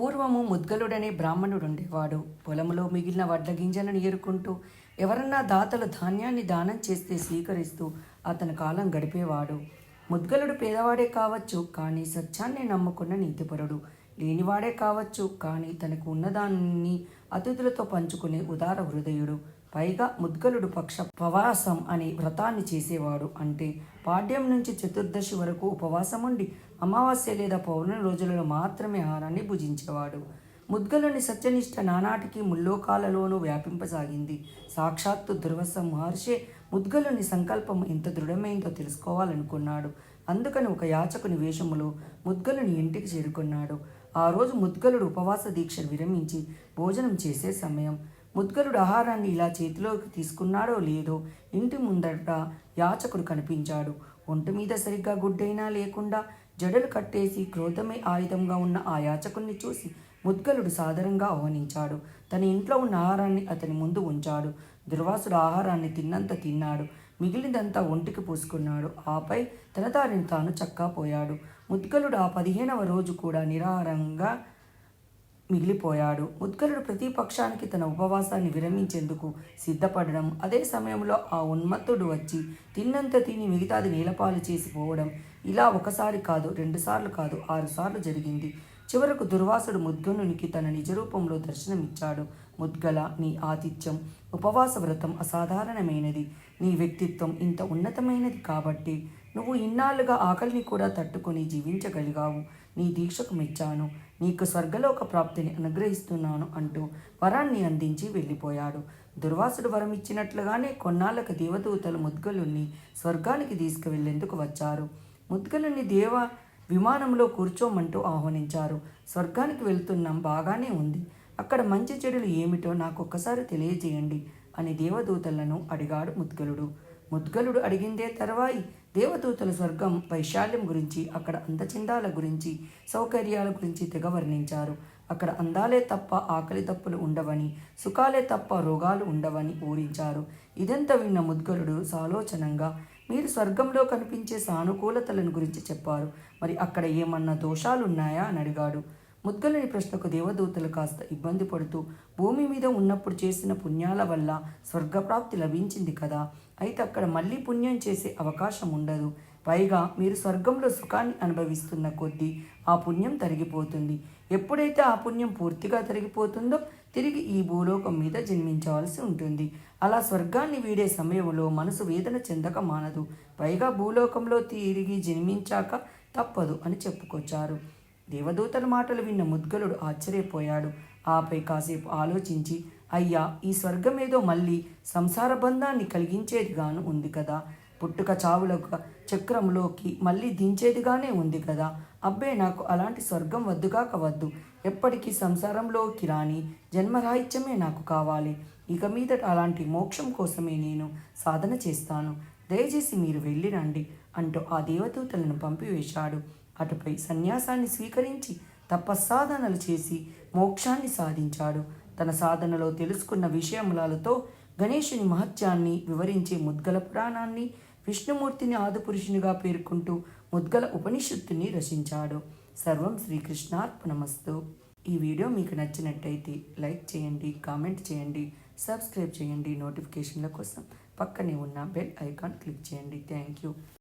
పూర్వము ముద్గలుడనే బ్రాహ్మణుడు ఉండేవాడు పొలంలో మిగిలిన వడ్ల గింజలను ఏరుకుంటూ ఎవరన్నా దాతలు ధాన్యాన్ని దానం చేస్తే స్వీకరిస్తూ అతని కాలం గడిపేవాడు. ముద్గలుడు పేదవాడే కావచ్చు కానీ సత్యాన్ని నమ్ముకున్న నీతిపరుడు. లేనివాడే కావచ్చు కానీ తనకు ఉన్నదాన్ని అతిథులతో పంచుకునే ఉదార హృదయుడు. పైగా ముద్గలుడు పక్ష ఉపవాసం అని వ్రతాన్ని చేసేవాడు అంటే పాడ్యం నుంచి చతుర్దశి వరకు ఉపవాసం ఉండి అమావాస్య లేదా పౌర్ణమి రోజులలో మాత్రమే ఆహారాన్ని భుజించేవాడు. ముద్గలుని సత్యనిష్ట నానాటికి ముల్లోకాలలోనూ వ్యాపింపసాగింది. సాక్షాత్తు దుర్వస మహర్షే ముద్గలుని సంకల్పం ఎంత దృఢమైందో తెలుసుకోవాలనుకున్నాడు. అందుకని ఒక యాచకుని వేషములో ముద్గలుని ఇంటికి చేరుకున్నాడు. ఆ రోజు ముద్గలుడు ఉపవాస దీక్ష విరమించి భోజనం చేసే సమయం. ముద్గలుడు ఆహారాన్ని ఇలా చేతిలోకి తీసుకున్నాడో లేదో ఇంటి ముందట యాచకుడు కనిపించాడు. ఒంటి మీద సరిగ్గా గుడ్డైనా లేకుండా జడలు కట్టేసి క్రోధమే ఆయుధంగా ఉన్న ఆ యాచకుణ్ణి చూసి ముద్గలుడు సాదరంగా ఆహ్వానించాడు. తన ఇంట్లో ఉన్న ఆహారాన్ని అతని ముందు ఉంచాడు. దుర్వాసుడు ఆహారాన్ని తిన్నంత తిన్నాడు. మిగిలిందంతా ఒంటికి పూసుకున్నాడు. ఆపై తన దారిని తాను చక్కాపోయాడు. ముద్గలుడు ఆ పదిహేనవ రోజు కూడా నిరాహారంగా మిగిలిపోయాడు. ముద్గలుడు ప్రతిపక్షానికి తన ఉపవాసాన్ని విరమించేందుకు సిద్ధపడడం అదే సమయంలో ఆ ఉన్మత్తుడు వచ్చి తిన్నంత తిని మిగతాది నీలపాలు చేసి పోవడం ఇలా ఒకసారి కాదు రెండుసార్లు కాదు ఆరుసార్లు జరిగింది. చివరకు దుర్వాసుడు ముద్గనునికి తన నిజరూపంలో దర్శనమిచ్చాడు. ముద్గల నీ ఆతిథ్యం ఉపవాస వ్రతం అసాధారణమైనది. నీ వ్యక్తిత్వం ఇంత ఉన్నతమైనది కాబట్టి నువ్వు ఇన్నాళ్ళుగా ఆకలిని కూడా తట్టుకొని జీవించగలిగావు. నీ దీక్షకు మెచ్చాను. నీకు స్వర్గలోక ప్రాప్తిని అనుగ్రహిస్తున్నాను అంటూ వరాన్ని అందించి వెళ్ళిపోయాడు. దుర్వాసుడు వరం ఇచ్చినట్లుగానే కొన్నాళ్ళకు దేవదూతలు ముద్గలుని స్వర్గానికి తీసుకువెళ్ళేందుకు వచ్చారు. ముద్గలుని దేవ విమానంలో కూర్చోమంటూ ఆహ్వానించారు. స్వర్గానికి వెళ్తున్నాం బాగానే ఉంది. అక్కడ మంచి చెడులు ఏమిటో నాకు ఒక్కసారి తెలియజేయండి అని దేవదూతలను అడిగాడు ముద్గలుడు. ముద్గలుడు అడిగిందే తర్వాయి. దేవదూతలు స్వర్గం వైశాల్యం గురించి అక్కడ అందచిందాల గురించి సౌకర్యాల గురించి తెగ వర్ణించారు. అక్కడ అందాలే తప్ప ఆకలి తప్పులు ఉండవని సుఖాలే తప్ప రోగాలు ఉండవని ఊరించారు. ఇదంతా విన్న ముద్గలుడు సాలోచనంగా మీరు స్వర్గంలో కనిపించే సానుకూలతలను గురించి చెప్పారు. మరి అక్కడ ఏమన్నా దోషాలున్నాయా? అని అడిగాడు. ముద్గలని ప్రశ్నకు దేవదూతలు కాస్త ఇబ్బంది పడుతూ భూమి మీద ఉన్నప్పుడు చేసిన పుణ్యాల వల్ల స్వర్గప్రాప్తి లభించింది కదా. అయితే అక్కడ మళ్ళీ పుణ్యం చేసే అవకాశం ఉండదు. పైగా మీరు స్వర్గంలో సుఖాన్ని అనుభవిస్తున్న కొద్దీ ఆ పుణ్యం తరిగిపోతుంది. ఎప్పుడైతే ఆ పుణ్యం పూర్తిగా తరిగిపోతుందో తిరిగి ఈ భూలోకం మీద జన్మించవలసి ఉంటుంది. అలా స్వర్గాన్ని వీడే సమయంలో మనసు వేదన చెందక మానదు. పైగా భూలోకంలో తిరిగి జన్మించాక తప్పదు అని చెప్పుకొచ్చారు. దేవదూతల మాటలు విన్న ముద్గలుడు ఆశ్చర్యపోయాడు. ఆపై కాసేపు ఆలోచించి అయ్యా ఈ స్వర్గం ఏదో మళ్ళీ సంసార బంధాన్ని కలిగించేదిగాను ఉంది కదా. పుట్టుక చావుల చక్రంలోకి మళ్ళీ దించేదిగానే ఉంది కదా. అబ్బే నాకు అలాంటి స్వర్గం వద్దుగాక వద్దు. ఎప్పటికీ సంసారంలోకి రాని జన్మరాహిత్యమే నాకు కావాలి. ఇక మీదట అలాంటి మోక్షం కోసమే నేను సాధన చేస్తాను. దయచేసి మీరు వెళ్ళిరండి అంటూ ఆ దేవదూతలను పంపివేశాడు. అటుపై సన్యాసాన్ని స్వీకరించి తపస్సాధనలు చేసి మోక్షాన్ని సాధించాడు. తన సాధనలో తెలుసుకున్న విషయములతో గణేశుని మహత్యాన్ని వివరించే ముద్గల పురాణాన్ని విష్ణుమూర్తిని ఆదిపురుషునిగా పేర్కొంటూ ముద్గల ఉపనిషత్తుని రచించాడు. సర్వం శ్రీకృష్ణార్పణమస్తు. ఈ వీడియో మీకు నచ్చినట్టయితే లైక్ చేయండి కామెంట్ చేయండి సబ్స్క్రైబ్ చేయండి నోటిఫికేషన్ల కోసం. పక్కనే ఉన్న బెల్ ఐకాన్ క్లిక్ చేయండి. Thank you.